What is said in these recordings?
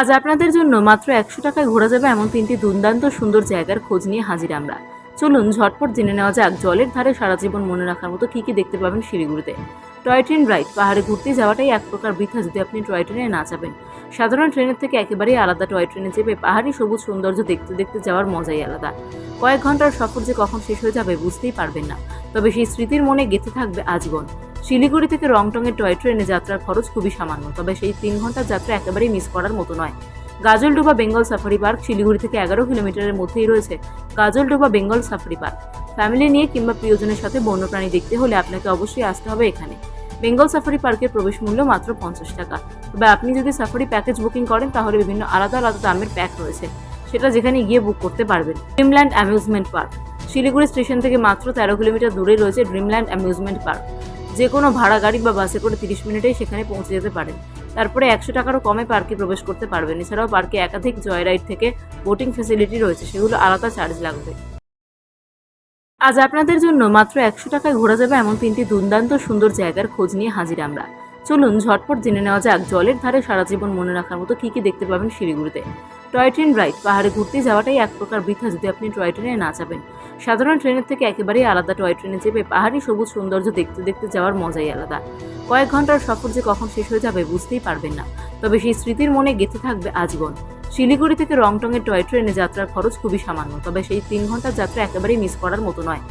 আজ আপনাদের জন্য মাত্র একশো টাকায় ঘোরা যাবে এমন তিনটি দুর্দান্ত সুন্দর জায়গার খোঁজ নিয়ে হাজির আমরা। চলুন ঝটপট জেনে নেওয়া যাক, জলের ধারে সারা জীবন মনে রাখার মতো কী কী দেখতে পাবেন শিলিগুড়িতে। টয় ট্রেন রাইড, পাহাড়ে ঘুরতে যাওয়াটাই এক প্রকার বৃথা যদি আপনি টয় ট্রেনে না যাবেন সাধারণ ট্রেনের থেকে একেবারেই আলাদা টয় ট্রেনে চেপে পাহাড়ি সবুজ সৌন্দর্য দেখতে দেখতে যাওয়ার মজাই আলাদা। কয়েক ঘণ্টার সফর যে কখন শেষ হয়ে যাবে বুঝতেই পারবেন না। তবে সেই স্মৃতির মনে গেঁথে থাকবে আজীবন। শিলিগুড়ি থেকে রংটংয়ের টয় ট্রেনে যাত্রার খরচ খুবই সামান্য, তবে সেই তিন ঘণ্টার যাত্রা একেবারেই মিস করার মতো নয়। Gajoldoba Bengal safari park Siliguri থেকে এগারো কিলোমিটারের মধ্যেই রয়েছে Gajoldoba Bengal safari park. Family নিয়ে কিংবা প্রিয়জনের সাথে বন্যপ্রাণী দেখতে হলে আপনাকে অবশ্যই আসতে হবে এখানে। বেঙ্গল সাফারি পার্কের প্রবেশ মূল্য মাত্র পঞ্চাশ টাকা। তবে আপনি যদি সাফারি প্যাকেজ বুকিং করেন, তাহলে বিভিন্ন আলাদা আলাদা দামের প্যাক রয়েছে। সেটা যেখানে গিয়ে বুক করতে পারবেন। Dreamland amusement park. Siliguri station থেকে মাত্র তেরো কিলোমিটার দূরে রয়েছে ড্রিমল্যান্ড অ্যামিউজমেন্ট পার্ক। যে কোনো ভাড়া গাড়ি বা বাসে করে তিরিশ মিনিটেই সেখানে পৌঁছে যেতে পারেন। তারপরে একশো টাকারও কমে পার্কে প্রবেশ করতে পারবেন। এছাড়াও পার্কে একাধিক জয় রাইড থেকে বোটিং ফেসিলিটি রয়েছে, সেগুলো আলাদা চার্জ লাগবে। আজ আপনাদের জন্য মাত্র একশো টাকায় ঘোরা যাবে এমন তিনটি দুর্দান্ত সুন্দর জায়গার খোঁজ নিয়ে হাজির আমরা। চলুন ঝটপট জেনে নেওয়া যাক জলের ধারে সারা জীবন মনে রাখার মতো কী কী দেখতে পাবেন শিলিগুড়িতে। টয় ট্রেন রাইড, পাহাড়ে ঘুরতে যাওয়াটাই এক প্রকার বৃথা যদি আপনি টয় ট্রেনে না যাবেন। সাধারণ ট্রেনের থেকে একেবারেই আলাদা টয় ট্রেনে চেপে পাহাড়ি সবুজ সৌন্দর্য দেখতে দেখতে যাওয়ার মজাই আলাদা। কয়েক ঘণ্টার সফর যে কখন শেষ হয়ে যাবে বুঝতেই পারবেন না। তবে সেই স্মৃতির মনে গেঁথে থাকবে আজীবন। শিলিগুড়ি থেকে রংটংয়ের টয় ট্রেনে যাত্রার খরচ খুবই সামান্য, তবে সেই তিন ঘণ্টার যাত্রা একেবারেই মিস করার মতো নয়।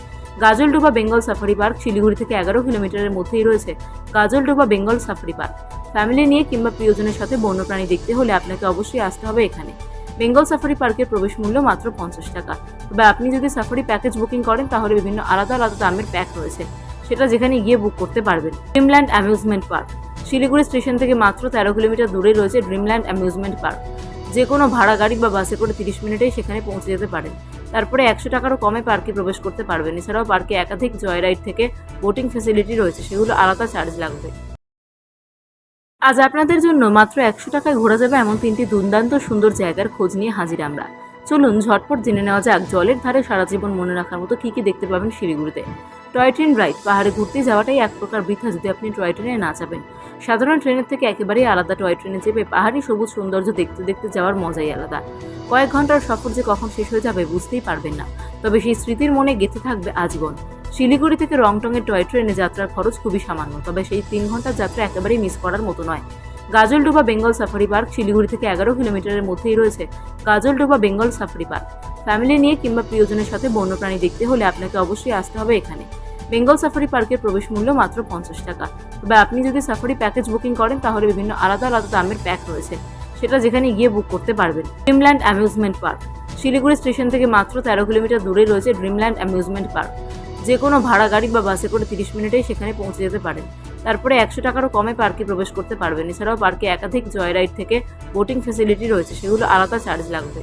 Gajoldoba Bengal safari park Siliguri থেকে এগারো কিলোমিটারের মধ্যেই রয়েছে Gajoldoba Bengal safari park. Family নিয়ে কিংবা প্রিয়জনের সাথে বন্যপ্রাণী দেখতে হলে আপনাকে অবশ্যই আসতে হবে এখানে। বেঙ্গল সাফারি পার্কের প্রবেশ মূল্য মাত্র পঞ্চাশ টাকা। তবে আপনি যদি সাফারি প্যাকেজ বুকিং করেন, তাহলে বিভিন্ন আলাদা আলাদা দামের প্যাক রয়েছে। সেটা যেখানে গিয়ে বুক করতে পারবেন। Dreamland amusement park Siliguri station থেকে মাত্র তেরো কিলোমিটার দূরে রয়েছে ড্রিমল্যান্ড অ্যামিউজমেন্ট পার্ক যে কোনো ভাড়া গাড়ি বা বাসে করে তিরিশ মিনিটেই সেখানে পৌঁছে যেতে পারেন। তারপরে একশো টাকারও কমে পার্কে প্রবেশ করতে পারবেন। এছাড়াও পার্কে একাধিক জয় রাইড থেকে বোটিং ফেসিলিটি রয়েছে। সেগুলো আলাদা চার্জ লাগবে। আজ আপনাদের জন্য মাত্র একশো টাকায় ঘোরা যাবে এমন তিনটি দুর্দান্ত সুন্দর জায়গার খোঁজ নিয়ে হাজির আমরা। চলুন ঝটপট জেনে নেওয়া যাক, জলের ধারে সারা জীবন মনে রাখার মতো কী কী দেখতে পাবেন শিলিগুড়িতে। টয় ট্রেন রাইড, পাহাড়ে ঘুরতে যাওয়াটাই এক প্রকার বৃথা যদি আপনি টয় ট্রেনে না যাবেন সাধারণ ট্রেনের থেকে একেবারেই আলাদা টয় ট্রেনে চেপে পাহাড়ি সবুজ সৌন্দর্য দেখতে দেখতে যাওয়ার মজাই আলাদা। কয়েক ঘণ্টার সফর যে কখন শেষ হয়ে যাবে বুঝতেই পারবেন না। তবে সেই স্মৃতির মনে গেঁথে থাকবে আজীবন। শিলিগুড়ি থেকে রংটংয়ের টয় ট্রেনে যাত্রার খরচ খুবই সামান্য, তবে সেই তিন ঘণ্টার যাত্রা একেবারেই মিস করার মতো নয়। Gajoldoba Bengal safari park Siliguri থেকে এগারো কিলোমিটারের মধ্যেই রয়েছে Gajoldoba Bengal safari park. Family নিয়ে কিংবা প্রিয়জনের সাথে বন্যপ্রাণী দেখতে হলে আপনাকে অবশ্যই আসতে হবে এখানে। বেঙ্গল সাফারি পার্কের প্রবেশ মূল্য মাত্র পঞ্চাশ টাকা। তবে আপনি যদি সাফারি প্যাকেজ বুকিং করেন, তাহলে বিভিন্ন আলাদা আলাদা দামের প্যাক রয়েছে। সেটা যেখানে গিয়ে বুক করতে পারবেন। Dreamland amusement park. Siliguri station থেকে মাত্র তেরো কিলোমিটার দূরে রয়েছে ড্রিমল্যান্ড অ্যামিউজমেন্ট পার্ক। যে কোনো ভাড়া গাড়ি বা বাসে করে তিরিশ মিনিটেই সেখানে পৌঁছে যেতে পারেন। তারপরে একশো টাকারও কমে পার্কে প্রবেশ করতে পারবেন। এছাড়াও পার্কে একাধিক জয় রাইড থেকে বোটিং ফেসিলিটি রয়েছে, সেগুলো আলাদা চার্জ লাগবে।